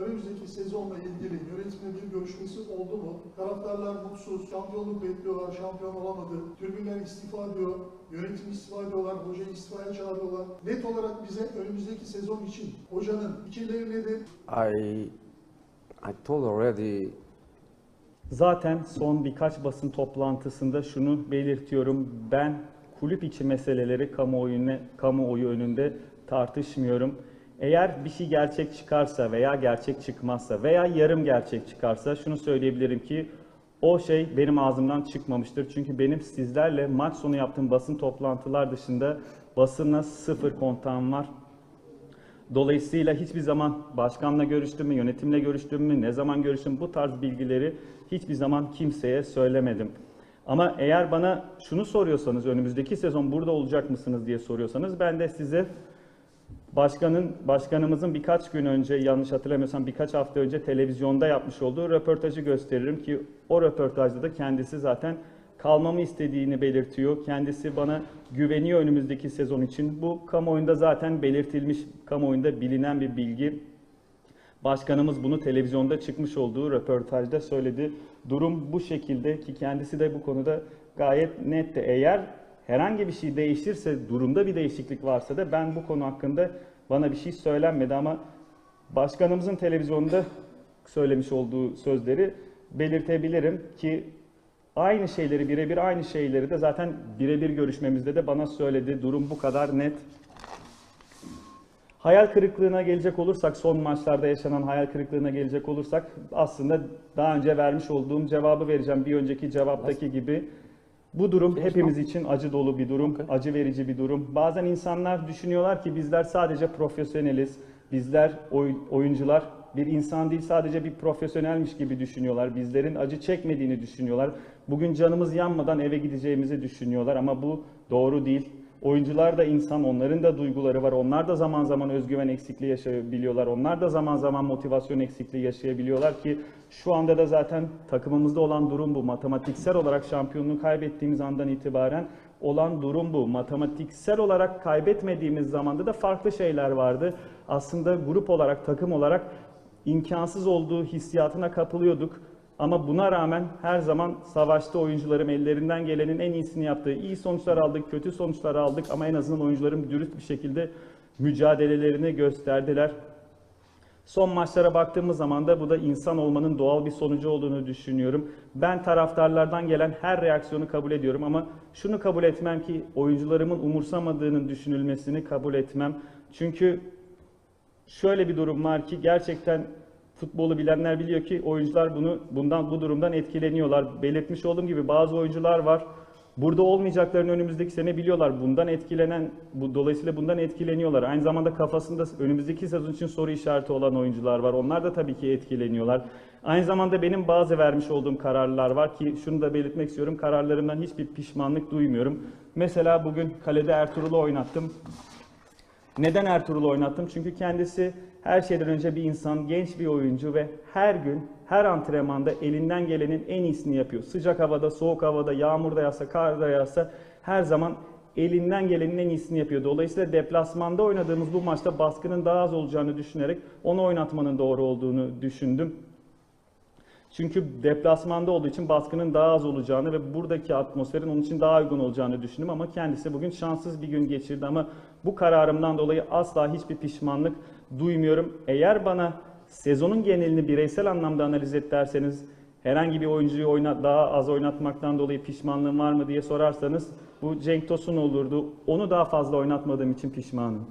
önümüzdeki sezonla ilgili yönetimle bir görüşmesi oldu mu? Taraftarlar mutsuz, şampiyonluk bekliyorlar, şampiyon olamadı. Tribünler istifa diyor, yönetim istifa ediyorlar, hocayı istifaya çağırıyorlar. Net olarak bize önümüzdeki sezon için hocanın fikirleri nedir? I I told already Zaten son birkaç basın toplantısında şunu belirtiyorum. Ben kulüp içi meseleleri kamuoyuna, kamuoyu önünde tartışmıyorum. Eğer bir şey gerçek çıkarsa veya gerçek çıkmazsa veya yarım gerçek çıkarsa şunu söyleyebilirim ki o şey benim ağzımdan çıkmamıştır. Çünkü benim sizlerle maç sonu yaptığım basın toplantılar dışında basınla sıfır kontağım var. Dolayısıyla hiçbir zaman başkanla görüştüm mü, yönetimle görüştüm mü, ne zaman görüştüm bu tarz bilgileri hiçbir zaman kimseye söylemedim. Ama eğer bana şunu soruyorsanız, önümüzdeki sezon burada olacak mısınız diye soruyorsanız ben de size başkanın başkanımızın birkaç gün önce yanlış hatırlamıyorsam birkaç hafta önce televizyonda yapmış olduğu röportajı gösteririm ki o röportajda da kendisi zaten kalmamı istediğini belirtiyor. Kendisi bana güveniyor önümüzdeki sezon için. Bu kamuoyunda zaten belirtilmiş, kamuoyunda bilinen bir bilgi. Başkanımız bunu televizyonda çıkmış olduğu röportajda söyledi. Durum bu şekilde ki kendisi de bu konuda gayet netti. Eğer herhangi bir şey değişirse, durumda bir değişiklik varsa da ben bu konu hakkında bana bir şey söylenmedi ama başkanımızın televizyonda söylemiş olduğu sözleri belirtebilirim ki aynı şeyleri birebir aynı şeyleri de zaten birebir görüşmemizde de bana söyledi. Durum bu kadar net. Hayal kırıklığına gelecek olursak, son maçlarda yaşanan hayal kırıklığına gelecek olursak aslında daha önce vermiş olduğum cevabı vereceğim. Bir önceki cevaptaki gibi. Bu durum hepimiz için acı dolu bir durum, acı verici bir durum. Bazen insanlar düşünüyorlar ki bizler sadece profesyoneliz, bizler oy- oyuncular bir insan değil sadece bir profesyonelmiş gibi düşünüyorlar. Bizlerin acı çekmediğini düşünüyorlar. Bugün canımız yanmadan eve gideceğimizi düşünüyorlar ama bu doğru değil. Oyuncular da insan, onların da duyguları var. Onlar da zaman zaman özgüven eksikliği yaşayabiliyorlar. Onlar da zaman zaman motivasyon eksikliği yaşayabiliyorlar ki şu anda da zaten takımımızda olan durum bu. Matematiksel olarak şampiyonluğu kaybettiğimiz andan itibaren olan durum bu. Matematiksel olarak kaybetmediğimiz zamanda da farklı şeyler vardı. Aslında grup olarak, takım olarak imkansız olduğu hissiyatına kapılıyorduk. Ama buna rağmen her zaman savaşta oyuncularım ellerinden gelenin en iyisini yaptı. İyi sonuçlar aldık, kötü sonuçlar aldık ama en azından oyuncularım dürüst bir şekilde mücadelelerini gösterdiler. Son maçlara baktığımız zaman da bu da insan olmanın doğal bir sonucu olduğunu düşünüyorum. Ben taraftarlardan gelen her reaksiyonu kabul ediyorum ama şunu kabul etmem ki oyuncularımın umursamadığının düşünülmesini kabul etmem. Çünkü şöyle bir durum var ki gerçekten futbolu bilenler biliyor ki oyuncular bunu bundan bu durumdan etkileniyorlar. Belirtmiş olduğum gibi bazı oyuncular var. Burada olmayacaklarını önümüzdeki sene biliyorlar. Bundan etkilenen, bu dolayısıyla bundan etkileniyorlar. Aynı zamanda kafasında önümüzdeki sezon için soru işareti olan oyuncular var. Onlar da tabii ki etkileniyorlar. Aynı zamanda benim bazı vermiş olduğum kararlar var ki şunu da belirtmek istiyorum. Kararlarımdan hiçbir pişmanlık duymuyorum. Mesela bugün kalede Ertuğrul'u oynattım. Neden Ertuğrul'u oynattım? Çünkü kendisi her şeyden önce bir insan, genç bir oyuncu ve her gün, her antrenmanda elinden gelenin en iyisini yapıyor. Sıcak havada, soğuk havada, yağmurda yağsa, karda yağsa her zaman elinden gelenin en iyisini yapıyor. Dolayısıyla deplasmanda oynadığımız bu maçta baskının daha az olacağını düşünerek onu oynatmanın doğru olduğunu düşündüm. Çünkü deplasmanda olduğu için baskının daha az olacağını ve buradaki atmosferin onun için daha uygun olacağını düşündüm ama kendisi bugün şanssız bir gün geçirdi ama bu kararımdan dolayı asla hiçbir pişmanlık duymuyorum. Eğer bana sezonun genelini bireysel anlamda analiz et derseniz herhangi bir oyuncuyu oyna, daha az oynatmaktan dolayı pişmanlığım var mı diye sorarsanız bu Cenk Tosun olurdu. Onu daha fazla oynatmadığım için pişmanım.